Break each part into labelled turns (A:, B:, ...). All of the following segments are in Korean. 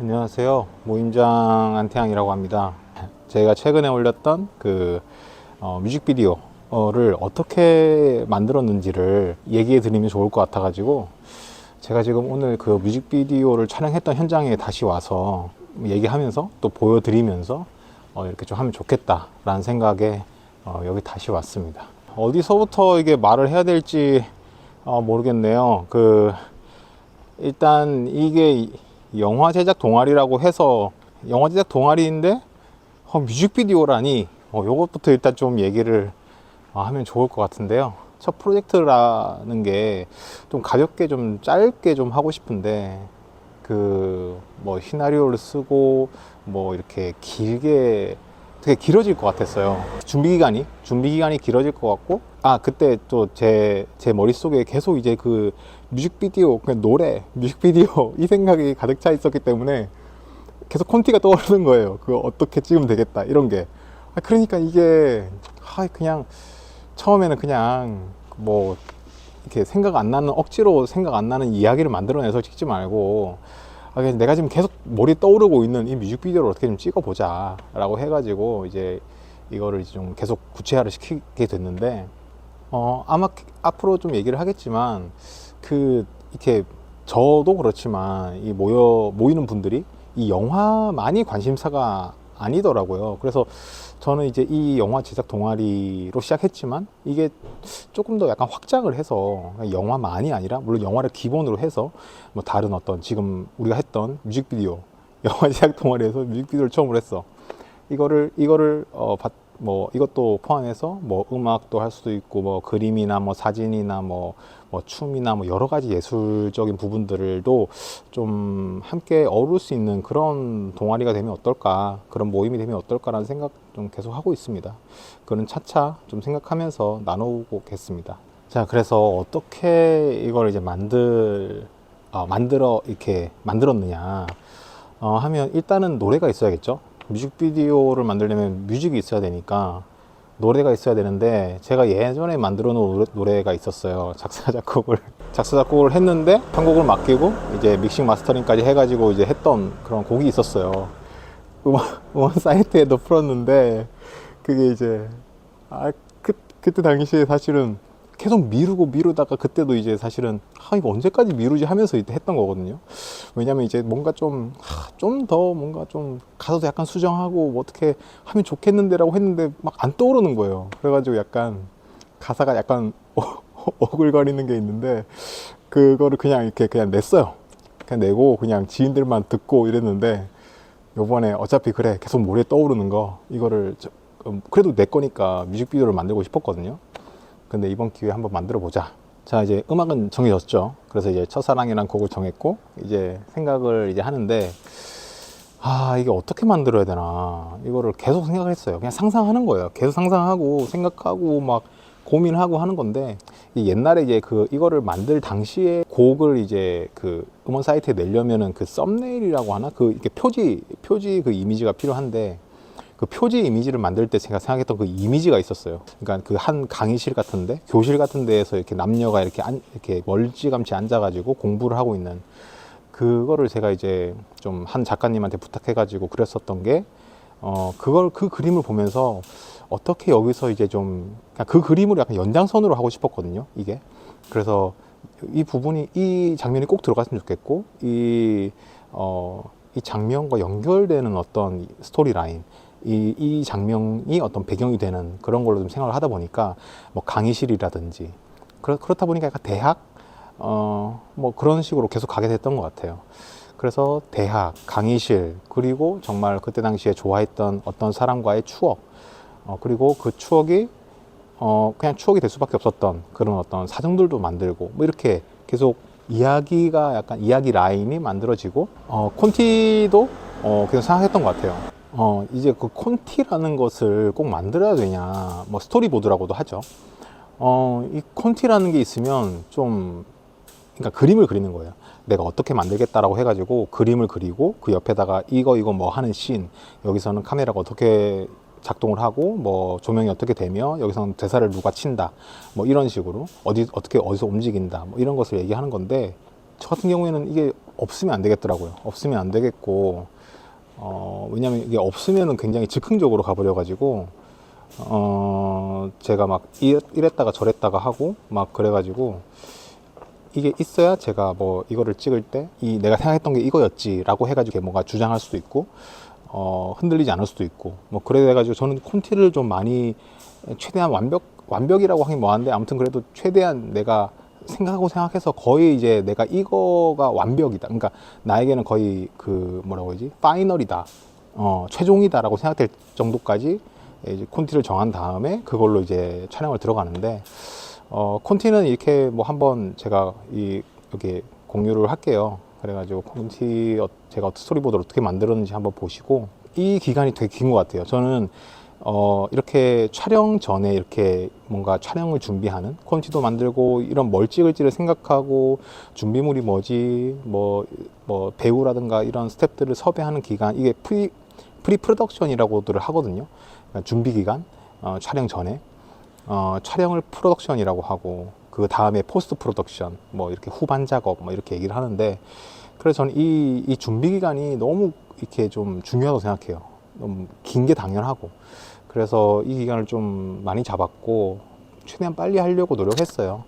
A: 안녕하세요. 모임장 안태양이라고 합니다. 제가 최근에 올렸던 그 어, 뮤직비디오를 어떻게 만들었는지를 얘기해 드리면 좋을 것 같아가지고 제가 지금 오늘 그 뮤직비디오를 촬영했던 현장에 다시 와서 얘기하면서 또 보여드리면서 어, 이렇게 좀 하면 좋겠다라는 생각에 어, 여기 다시 왔습니다. 어디서부터 이게 말을 해야 될지 어, 모르겠네요. 그 일단 이게 영화 제작 동아리라고 해서 영화 제작 동아리인데 어, 뮤직비디오라니 어, 요것부터 일단 좀 얘기를 어, 하면 좋을 것 같은데요. 첫 프로젝트라는 게 좀 가볍게 좀 짧게 좀 하고 싶은데 그 뭐 시나리오를 쓰고 뭐 이렇게 길게 되게 길어질 것 같았어요. 준비 기간이 준비 기간이 길어질 것 같고 아 그때 또 제 제 머릿속에 계속 이제 그 뮤직비디오 그냥 노래 뮤직비디오 이 생각이 가득 차 있었기 때문에 계속 콘티가 떠오르는 거예요. 그거 어떻게 찍으면 되겠다 이런 게. 아, 그러니까 이게 아, 그냥 처음에는 그냥 뭐 이렇게 생각 안 나는 억지로 생각 안 나는 이야기를 만들어내서 찍지 말고 아, 내가 지금 계속 머리 떠오르고 있는 이 뮤직비디오를 어떻게 좀 찍어보자라고 해가지고 이제 이거를 좀 계속 구체화를 시키게 됐는데 어 아마 앞으로 좀 얘기를 하겠지만 그 이렇게 저도 그렇지만 이 모여 모이는 분들이 이 영화만이 관심사가 아니더라고요. 그래서 저는 이제 이 영화 제작 동아리로 시작했지만 이게 조금 더 약간 확장을 해서 영화만이 아니라 물론 영화를 기본으로 해서 뭐 다른 어떤 지금 우리가 했던 뮤직비디오 영화 제작 동아리에서 뮤직비디오를 처음으로 했어. 이거를 이거를 어, 받- 뭐 이것도 포함해서 뭐 음악도 할 수도 있고 뭐 그림이나 뭐 사진이나 뭐, 뭐 춤이나 뭐 여러 가지 예술적인 부분들도 좀 함께 어우를 수 있는 그런 동아리가 되면 어떨까 그런 모임이 되면 어떨까라는 생각 좀 계속 하고 있습니다. 그는 차차 좀 생각하면서 나누겠습니다. 자 그래서 어떻게 이걸 이제 만들 어, 만들어 이렇게 만들었느냐 어, 하면 일단은 노래가 있어야겠죠. 뮤직비디오를 만들려면 뮤직이 있어야 되니까 노래가 있어야 되는데 제가 예전에 만들어 놓은 노래- 노래가 있었어요. 작사 작곡을 작사 작곡을 했는데 편곡을 맡기고 이제 믹싱 마스터링까지 해가지고 이제 했던 그런 곡이 있었어요. 음원, 음원 사이트에도 풀었는데 그게 이제 아 그, 그때 당시에 사실은 계속 미루고 미루다가 그때도 이제 사실은 아 이거 언제까지 미루지 하면서 했던 거거든요. 왜냐면 이제 뭔가 좀 좀 더 뭔가 좀 가사도 약간 수정하고 뭐 어떻게 하면 좋겠는데 라고 했는데 막 안 떠오르는 거예요. 그래가지고 약간 가사가 약간 어, 오글거리는 게 있는데 그거를 그냥 이렇게 그냥 냈어요. 그냥 내고 그냥 지인들만 듣고 이랬는데 요번에 어차피 그래 계속 머리에 떠오르는 거 이거를 저- 음, 그래도 내 거니까 뮤직비디오를 만들고 싶었거든요. 근데 이번 기회에 한번 만들어 보자. 자 이제 음악은 정해졌죠. 그래서 이제 첫사랑이라는 곡을 정했고 이제 생각을 이제 하는데 아 이게 어떻게 만들어야 되나 이거를 계속 생각을 했어요. 그냥 상상하는 거예요. 계속 상상하고 생각하고 막 고민하고 하는 건데 이 옛날에 이제 그 이거를 만들 당시에 곡을 이제 그 음원 사이트에 내려면은 그 썸네일이라고 하나 그 이렇게 표지 표지 그 이미지가 필요한데 그 표지 이미지를 만들 때 제가 생각했던 그 이미지가 있었어요. 그러니까 그 한 강의실 같은데 교실 같은 데에서 이렇게 남녀가 이렇게 안, 이렇게 멀찌감치 앉아가지고 공부를 하고 있는 그거를 제가 이제 좀 한 작가님한테 부탁해가지고 그렸었던 게 어, 그걸 그 그림을 보면서 어떻게 여기서 이제 좀 그 그림을 약간 연장선으로 하고 싶었거든요. 이게 그래서 이 부분이 이 장면이 꼭 들어갔으면 좋겠고 이 어, 이 장면과 연결되는 어떤 스토리 라인 이, 이 장면이 어떤 배경이 되는 그런 걸로 좀 생각을 하다 보니까 뭐 강의실이라든지 그렇, 그렇다 보니까 약간 대학 어, 뭐 그런 식으로 계속 가게 됐던 것 같아요. 그래서 대학, 강의실, 그리고 정말 그때 당시에 좋아했던 어떤 사람과의 추억, 어, 그리고 그 추억이 어, 그냥 추억이 될 수밖에 없었던 그런 어떤 사정들도 만들고 뭐 이렇게 계속 이야기가 약간 이야기 라인이 만들어지고 어, 콘티도 어, 계속 생각했던 것 같아요. 어, 이제 그 콘티라는 것을 꼭 만들어야 되냐, 뭐 스토리보드라고도 하죠. 어, 이 콘티라는 게 있으면 좀 그러니까 그림을 그리는 거예요. 내가 어떻게 만들겠다라고 해가지고 그림을 그리고 그 옆에다가 이거 이거 뭐 하는 씬 여기서는 카메라가 어떻게 작동을 하고 뭐 조명이 어떻게 되며 여기서는 대사를 누가 친다 뭐 이런 식으로 어디 어떻게 어디서 움직인다 뭐 이런 것을 얘기하는 건데 저 같은 경우에는 이게 없으면 안 되겠더라고요. 없으면 안 되겠고 어, 왜냐면 이게 없으면은 굉장히 즉흥적으로 가버려 가지고 어, 제가 막 이- 이랬다가 저랬다가 하고 막 그래가지고 이게 있어야 제가 뭐 이거를 찍을 때 이 내가 생각했던 게 이거였지라고 해가지고 뭔가 주장할 수도 있고 어, 흔들리지 않을 수도 있고 뭐 그래가지고 저는 콘티를 좀 많이 최대한 완벽 완벽이라고 하긴 뭐한데 아무튼 그래도 최대한 내가 생각하고 생각해서 거의 이제 내가 이거가 완벽이다. 그러니까 나에게는 거의 그 뭐라고 하지 파이널이다. 어, 최종이다라고 생각될 정도까지 이제 콘티를 정한 다음에 그걸로 이제 촬영을 들어가는데 어, 콘티는 이렇게 뭐 한번 제가 이 여기 공유를 할게요. 그래가지고 콘티 어- 제가 스토리보드를 어떻게 만들었는지 한번 보시고 이 기간이 되게 긴 것 같아요. 저는 어, 이렇게 촬영 전에 이렇게 뭔가 촬영을 준비하는 콘티도 만들고 이런 뭘 찍을지를 생각하고 준비물이 뭐지 뭐, 뭐 배우라든가 이런 스탭들을 섭외하는 기간 이게 프리 프리 프로덕션이라고들 하거든요. 그러니까 준비 기간 어, 촬영 전에 어, 촬영을 프로덕션이라고 하고 그 다음에 포스트 프로덕션 뭐 이렇게 후반 작업 뭐 이렇게 얘기를 하는데 그래서 저는 이, 이 준비 기간이 너무 이렇게 좀 중요하다고 생각해요. 너무 긴 게 당연하고 그래서 이 기간을 좀 많이 잡았고 최대한 빨리 하려고 노력했어요.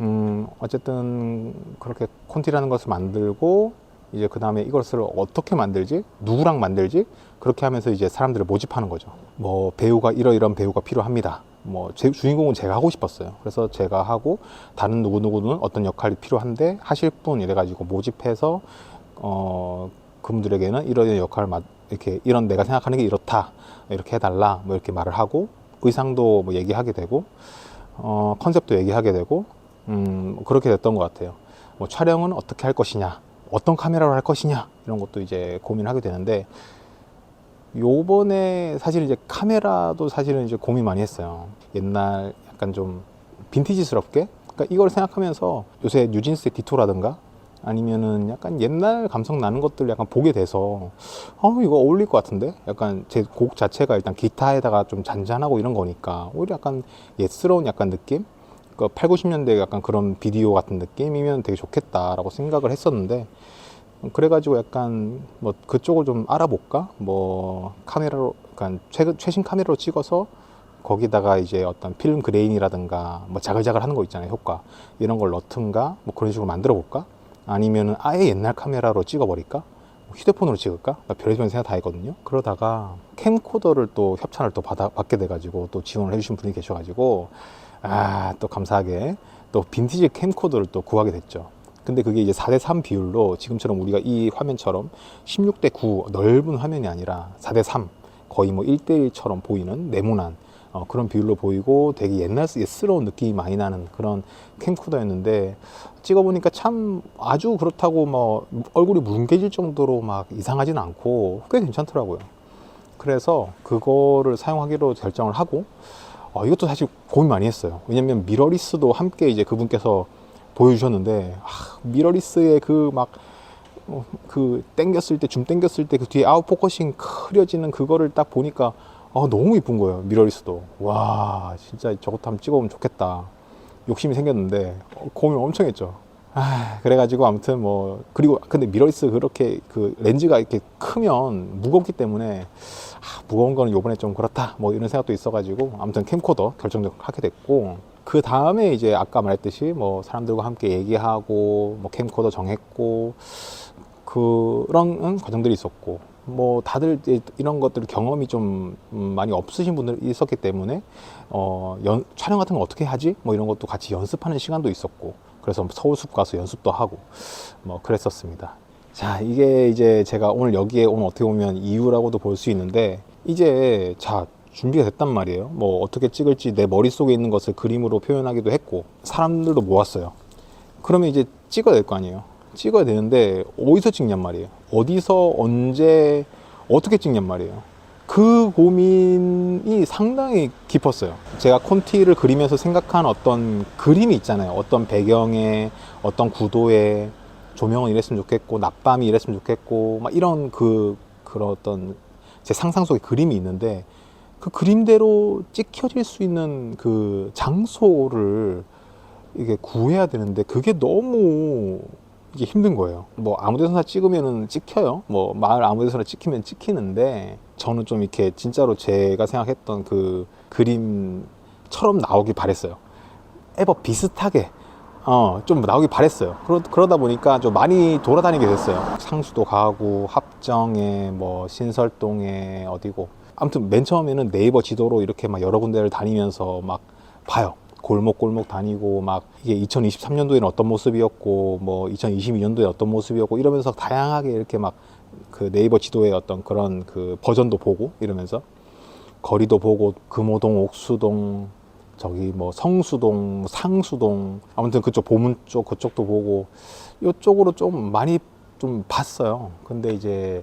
A: 음, 어쨌든 그렇게 콘티라는 것을 만들고 이제 그 다음에 이것을 어떻게 만들지, 누구랑 만들지 그렇게 하면서 이제 사람들을 모집하는 거죠. 뭐 배우가 이러이런 배우가 필요합니다. 뭐 제, 주인공은 제가 하고 싶었어요. 그래서 제가 하고 다른 누구 누구는 어떤 역할이 필요한데 하실 분 이래가지고 모집해서 어 그분들에게는 이런 역할을 맡 이렇게 이런 내가 생각하는 게 이렇다 이렇게 해달라 뭐 이렇게 말을 하고 의상도 뭐 얘기하게 되고 어 컨셉도 얘기하게 되고 음 그렇게 됐던 것 같아요. 뭐 촬영은 어떻게 할 것이냐, 어떤 카메라로 할 것이냐 이런 것도 이제 고민하게 되는데 요번에 사실 이제 카메라도 사실은 이제 고민 많이 했어요. 옛날 약간 좀 빈티지스럽게. 그러니까 이걸 생각하면서 요새 뉴진스의 디토라든가 아니면은 약간 옛날 감성 나는 것들 약간 보게 돼서 어 이거 어울릴 것 같은데 약간 제 곡 자체가 일단 기타에다가 좀 잔잔하고 이런 거니까 오히려 약간 옛스러운 약간 느낌 그 8, 90년대 약간 그런 비디오 같은 느낌이면 되게 좋겠다라고 생각을 했었는데 그래가지고 약간 뭐 그쪽을 좀 알아볼까? 뭐 카메라로, 약간 최근 최신 카메라로 찍어서 거기다가 이제 어떤 필름 그레인이라든가 뭐 자글자글 하는 거 있잖아요 효과 이런 걸 넣든가 뭐 그런 식으로 만들어 볼까? 아니면은 아예 옛날 카메라로 찍어버릴까? 뭐 휴대폰으로 찍을까? 나 별의별 생각 다 했거든요. 그러다가 캠코더를 또 협찬을 또 받아, 받게 돼가지고 또 지원을 해주신 분이 계셔가지고 아 또 감사하게 또 빈티지 캠코더를 또 구하게 됐죠. 근데 그게 이제 4대3 비율로 지금처럼 우리가 이 화면처럼 16대 9 넓은 화면이 아니라 4대3 거의 뭐 1대1처럼 보이는 네모난 어, 그런 비율로 보이고 되게 옛날 옛스러운 느낌이 많이 나는 그런 캠코더였는데 찍어보니까 참 아주 그렇다고 뭐 얼굴이 뭉개질 정도로 막 이상하진 않고 꽤 괜찮더라고요. 그래서 그거를 사용하기로 결정을 하고 어, 이것도 사실 고민 많이 했어요. 왜냐면 미러리스도 함께 이제 그분께서 보여주셨는데 아, 미러리스의 그막그 땡겼을 때 줌 땡겼을 때 그 뒤에 아웃 포커싱 흐려지는 그거를 딱 보니까 아, 너무 이쁜 거예요 미러리스도. 와 진짜 저것도 한번 찍어보면 좋겠다. 욕심이 생겼는데 어, 고민 엄청 했죠. 아 그래가지고 아무튼 뭐 그리고 근데 미러리스 그렇게 그 렌즈가 이렇게 크면 무겁기 때문에 아, 무거운 거는 요번에 좀 그렇다 뭐 이런 생각도 있어가지고 아무튼 캠코더 결정적 하게 됐고 그 다음에 이제 아까 말했듯이 뭐 사람들과 함께 얘기하고 뭐 캠코더 정했고 그런 과정들이 있었고 뭐 다들 이런 것들 경험이 좀 음, 많이 없으신 분들이 있었기 때문에 어 연, 촬영 같은 거 어떻게 하지 뭐 이런 것도 같이 연습하는 시간도 있었고 그래서 서울숲 가서 연습도 하고 뭐 그랬었습니다. 자 이게 이제 제가 오늘 여기에 오늘 어떻게 보면 이유라고도 볼 수 있는데 이제 자 준비가 됐단 말이에요. 뭐 어떻게 찍을지 내 머릿속에 있는 것을 그림으로 표현하기도 했고 사람들도 모았어요. 그러면 이제 찍어야 될 거 아니에요. 찍어야 되는데 어디서 찍냔 말이에요. 어디서 언제 어떻게 찍냔 말이에요. 그 고민이 상당히 깊었어요. 제가 콘티를 그리면서 생각한 어떤 그림이 있잖아요. 어떤 배경에 어떤 구도에 조명은 이랬으면 좋겠고 낮밤이 이랬으면 좋겠고 막 이런 그 그런 어떤 제 상상 속의 그림이 있는데 그 그림대로 찍혀질 수 있는 그 장소를 이게 구해야 되는데 그게 너무 이게 힘든 거예요. 뭐 아무 데서나 찍으면은 찍혀요. 뭐 마을 아무 데서나 찍히면 찍히는데 저는 좀 이렇게 진짜로 제가 생각했던 그 그림처럼 나오길 바랬어요. 에버 비슷하게 어, 좀 나오길 바랬어요. 그러, 그러다 보니까 좀 많이 돌아다니게 됐어요. 상수도 가고, 합정에, 뭐, 신설동에, 어디고. 아무튼 맨 처음에는 네이버 지도로 이렇게 막 여러 군데를 다니면서 막 봐요. 골목 골목 다니고, 막 이게 2023년도에는 어떤 모습이었고, 뭐, 2022년도에 어떤 모습이었고, 이러면서 다양하게 이렇게 막 그 네이버 지도의 어떤 그런 그 버전도 보고, 이러면서 거리도 보고, 금호동, 옥수동, 저기 뭐 성수동, 상수동 아무튼 그쪽 보문 쪽 그쪽도 보고 이쪽으로 좀 많이 좀 봤어요. 근데 이제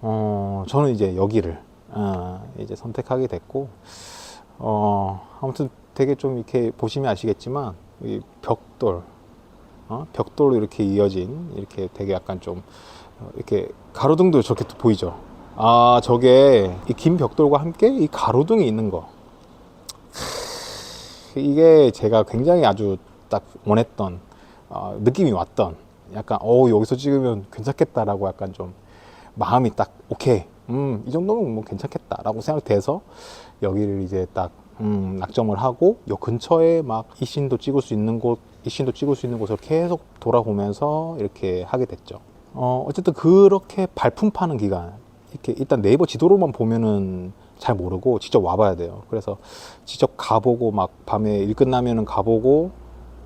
A: 어 저는 이제 여기를 어, 이제 선택하게 됐고 어 아무튼 되게 좀 이렇게 보시면 아시겠지만 이 벽돌 어? 벽돌로 이렇게 이어진 이렇게 되게 약간 좀 어, 이렇게 가로등도 저렇게 또 보이죠. 아 저게 이 긴 벽돌과 함께 이 가로등이 있는 거. 이게 제가 굉장히 아주 딱 원했던 어, 느낌이 왔던 약간 어 여기서 찍으면 괜찮겠다라고 약간 좀 마음이 딱 오케이 음 이 정도면 뭐 괜찮겠다라고 생각돼서 여기를 이제 딱 음, 낙점을 하고 요 근처에 막 이신도 찍을 수 있는 곳 이신도 찍을 수 있는 곳을 계속 돌아보면서 이렇게 하게 됐죠. 어 어쨌든 그렇게 발품 파는 기간 이렇게 일단 네이버 지도로만 보면은 잘 모르고 직접 와봐야 돼요. 그래서 직접 가보고 막 밤에 일 끝나면은 가보고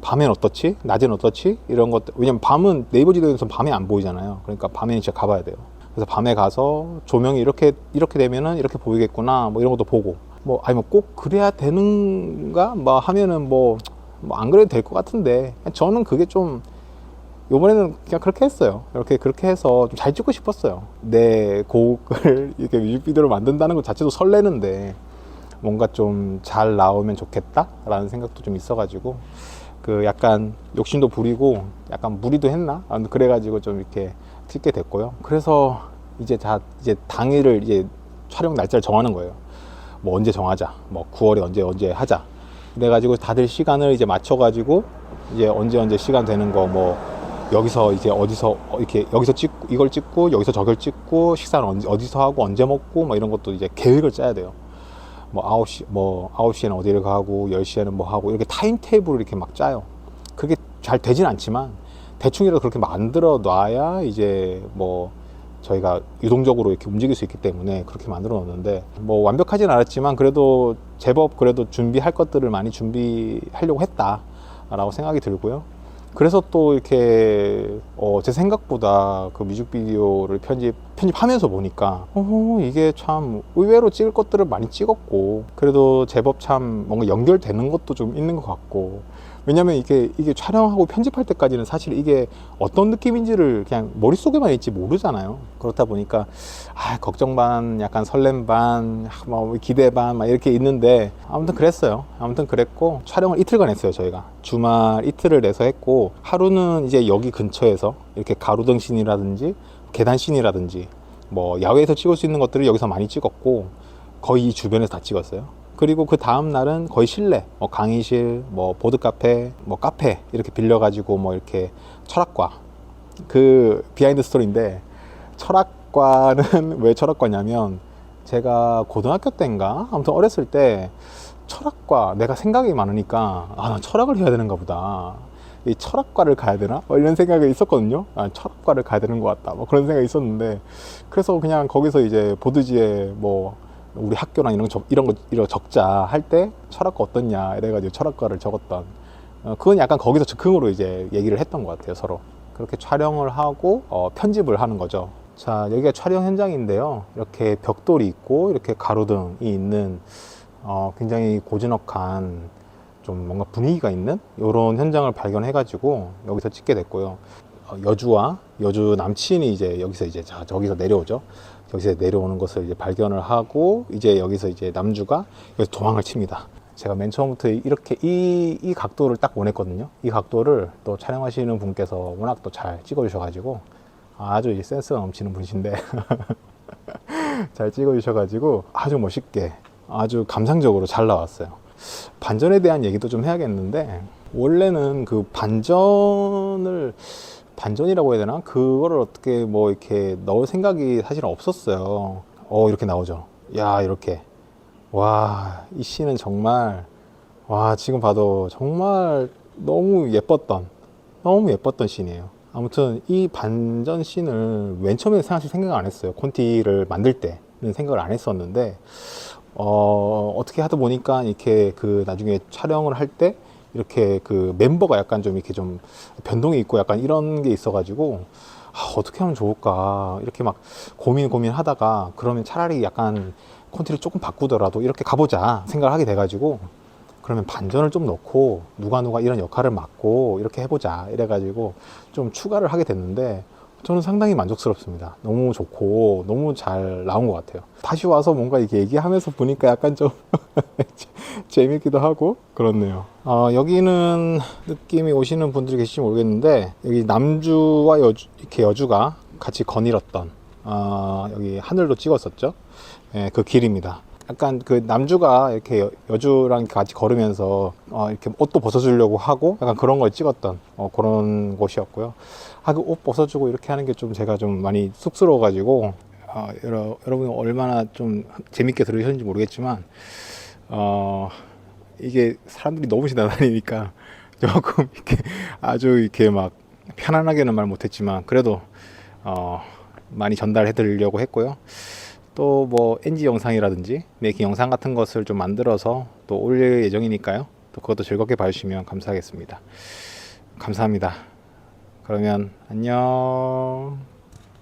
A: 밤엔 어떻지? 낮엔 어떻지? 이런 것들 왜냐면 밤은 네이버 지도에서 밤에 안 보이잖아요. 그러니까 밤에는 진짜 가봐야 돼요. 그래서 밤에 가서 조명이 이렇게 이렇게 되면은 이렇게 보이겠구나 뭐 이런 것도 보고 뭐 아니 뭐 꼭 그래야 되는가 뭐 하면은 뭐 안 그래도 될 것 같은데 저는 그게 좀 요번에는 그냥 그렇게 했어요. 이렇게 그렇게 해서 좀 잘 찍고 싶었어요. 내 곡을 이렇게 뮤직비디오를 만든다는 것 자체도 설레는데 뭔가 좀 잘 나오면 좋겠다 라는 생각도 좀 있어 가지고 그 약간 욕심도 부리고 약간 무리도 했나? 아무튼 그래 가지고 좀 이렇게 찍게 됐고요. 그래서 이제 다 이제 당일을 이제 촬영 날짜를 정하는 거예요. 뭐 언제 정하자. 뭐 9월에 언제 언제 하자. 그래가지고 다들 시간을 이제 맞춰가지고 이제 언제 언제 시간 되는 거 뭐 여기서 이제 어디서 어, 이렇게 여기서 찍고 이걸 찍고 여기서 저걸 찍고 식사는 언제 어디서 하고 언제 먹고 뭐 이런 것도 이제 계획을 짜야 돼요. 뭐 9시 뭐 9시에는 어디를 가고 10시에는 뭐 하고 이렇게 타임 테이블을 이렇게 막 짜요. 그게 잘 되진 않지만 대충이라도 그렇게 만들어 놔야 이제 뭐 저희가 유동적으로 이렇게 움직일 수 있기 때문에 그렇게 만들어 놓는데 뭐 완벽하진 않았지만 그래도 제법 그래도 준비할 것들을 많이 준비하려고 했다라고 생각이 들고요. 그래서 또 이렇게 어, 제 생각보다 그 뮤직비디오를 편집 편집하면서 보니까 어, 이게 참 의외로 찍을 것들을 많이 찍었고 그래도 제법 참 뭔가 연결되는 것도 좀 있는 것 같고 왜냐면 이게 이게 촬영하고 편집할 때까지는 사실 이게 어떤 느낌인지를 그냥 머릿속에만 있지 모르잖아요. 그렇다 보니까 아, 걱정 반, 약간 설렘 반, 뭐 기대 반, 막 이렇게 있는데 아무튼 그랬어요. 아무튼 그랬고 촬영을 이틀간 했어요 저희가 주말 이틀을 내서 했고 하루는 이제 여기 근처에서 이렇게 가로등 씬이라든지 계단 씬이라든지 뭐 야외에서 찍을 수 있는 것들을 여기서 많이 찍었고 거의 이 주변에서 다 찍었어요. 그리고 그 다음 날은 거의 실내, 뭐 강의실, 뭐 보드 카페, 뭐 카페 이렇게 빌려가지고 뭐 이렇게 철학과 그 비하인드 스토리인데 철학과는 왜 철학과냐면 제가 고등학교 때인가? 아무튼 어렸을 때 철학과 내가 생각이 많으니까 아 나 철학을 해야 되는가 보다. 이 철학과를 가야 되나? 뭐 이런 생각이 있었거든요. 아 철학과를 가야 되는 것 같다. 뭐 그런 생각이 있었는데 그래서 그냥 거기서 이제 보드지에 뭐 우리 학교랑 이런 거 적, 이런 거 이런 적자 할 때 철학과 어떻냐 이래가지고 철학과를 적었던 어, 그건 약간 거기서 즉흥으로 이제 얘기를 했던 것 같아요 서로. 그렇게 촬영을 하고 어, 편집을 하는 거죠. 자 여기가 촬영 현장인데요. 이렇게 벽돌이 있고 이렇게 가로등이 있는 어, 굉장히 고즈넉한 좀 뭔가 분위기가 있는 이런 현장을 발견해 가지고 여기서 찍게 됐고요. 어, 여주와 여주 남친이 이제 여기서 이제 자 저기서 내려오죠 여기서 내려오는 것을 이제 발견을 하고 이제 여기서 이제 남주가 여기서 도망을 칩니다. 제가 맨 처음부터 이렇게 이, 이 각도를 딱 원했거든요. 이 각도를 또 촬영하시는 분께서 워낙 또 잘 찍어주셔가지고 아주 이제 센스가 넘치는 분이신데 잘 찍어주셔가지고 아주 멋있게 아주 감상적으로 잘 나왔어요. 반전에 대한 얘기도 좀 해야겠는데 원래는 그 반전을 반전이라고 해야 되나? 그거를 어떻게 뭐 이렇게 넣을 생각이 사실은 없었어요. 어, 이렇게 나오죠. 야, 이렇게. 와, 이 씬은 정말, 와, 지금 봐도 정말 너무 예뻤던, 너무 예뻤던 씬이에요. 아무튼 이 반전 씬을 맨 처음에 사실 생각 안 했어요. 콘티를 만들 때는 생각을 안 했었는데, 어, 어떻게 하다 보니까 이렇게 그 나중에 촬영을 할 때 이렇게 그 멤버가 약간 좀 이렇게 좀 변동이 있고 약간 이런 게 있어가지고 아, 어떻게 하면 좋을까? 이렇게 막 고민 고민 하다가 그러면 차라리 약간 콘티를 조금 바꾸더라도 이렇게 가보자 생각을 하게 돼가지고 그러면 반전을 좀 넣고 누가 누가 이런 역할을 맡고 이렇게 해보자 이래가지고 좀 추가를 하게 됐는데 저는 상당히 만족스럽습니다. 너무 좋고 너무 잘 나온 것 같아요. 다시 와서 뭔가 이렇게 얘기하면서 보니까 약간 좀 재밌기도 하고 그렇네요. 어, 여기는 느낌이 오시는 분들이 계실지 모르겠는데 여기 남주와 여주 이렇게 여주가 같이 거닐었던 어, 여기 하늘도 찍었었죠. 예, 그 길입니다. 약간 그 남주가 이렇게 여- 여주랑 같이 걸으면서 어, 이렇게 옷도 벗어주려고 하고 약간 그런 걸 찍었던 어, 그런 곳이었고요. 아, 그옷 벗어주고 이렇게 하는 게 좀 제가 좀 많이 쑥스러워가지고 어, 여러, 여러분 얼마나 좀 재밌게 들으셨는지 모르겠지만 어, 이게 사람들이 너무 지나다니니까 조금 이렇게 아주 이렇게 막 편안하게는 말 못했지만 그래도 어, 많이 전달해 드리려고 했고요. 또 뭐 NG 영상이라든지 메이킹 영상 같은 것을 좀 만들어서 또 올릴 예정이니까요. 또 그것도 즐겁게 봐주시면 감사하겠습니다. 감사합니다. 그러면 안녕.